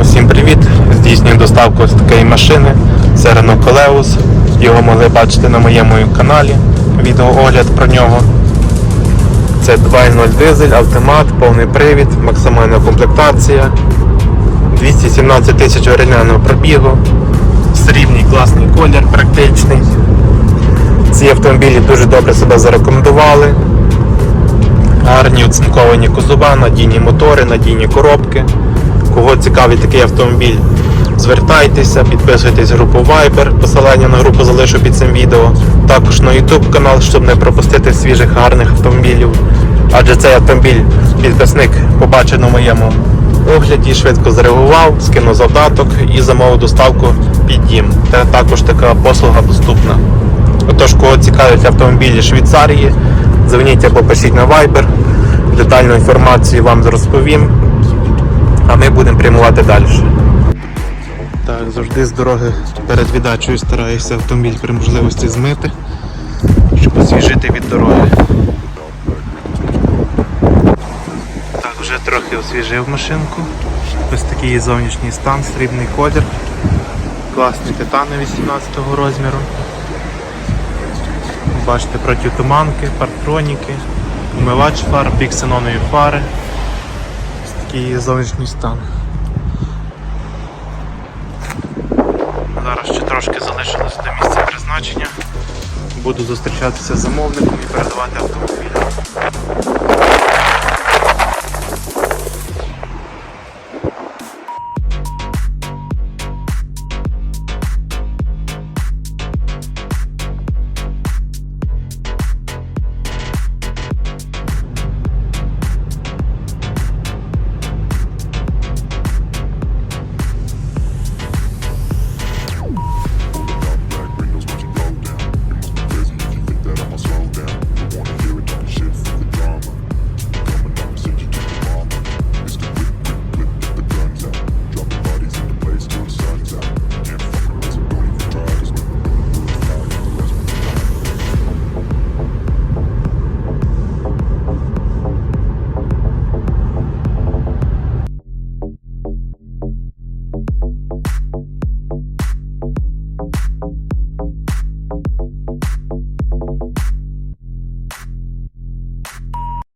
Усім привіт! Здійснюю доставку ось такої машини. Це Renault Koleus. Його могли бачити на моєму каналі. Відеоогляд про нього. Це 2.0 дизель, автомат, повний привід, максимальна комплектація. 217 тисяч оригінального пробігу. Срібний класний колір, практичний. Ці автомобілі дуже добре себе зарекомендували. Гарні оцинковані кузова, надійні мотори, надійні коробки. Кого цікавить такий автомобіль, звертайтеся, підписуйтесь в групу Viber, посилання на групу залишу під цим відео. Також на YouTube канал, щоб не пропустити свіжих гарних автомобілів. Адже цей автомобіль підписник побачив на моєму огляді, швидко зреагував, скинув завдаток і замовив доставку під дім. Та також така послуга доступна. Отож, кого цікавлять автомобілі Швейцарії, дзвоніть або пишіть на Viber. Детальну інформацію вам розповім, а ми будемо прямувати далі. Так, завжди з дороги перед віддачею стараюся автомобіль при можливості змити, щоб освіжити від дороги. Так, вже трохи освіжив машинку. Ось такий зовнішній стан, срібний колір, класний титан 18 розміру. Бачите протитуманки, партроніки, умивач фар, пік ксенонові фари. Ось такий є зовнішній стан. Зараз ще трошки залишилось до місця призначення. Буду зустрічатися з замовником і передавати автомобіль.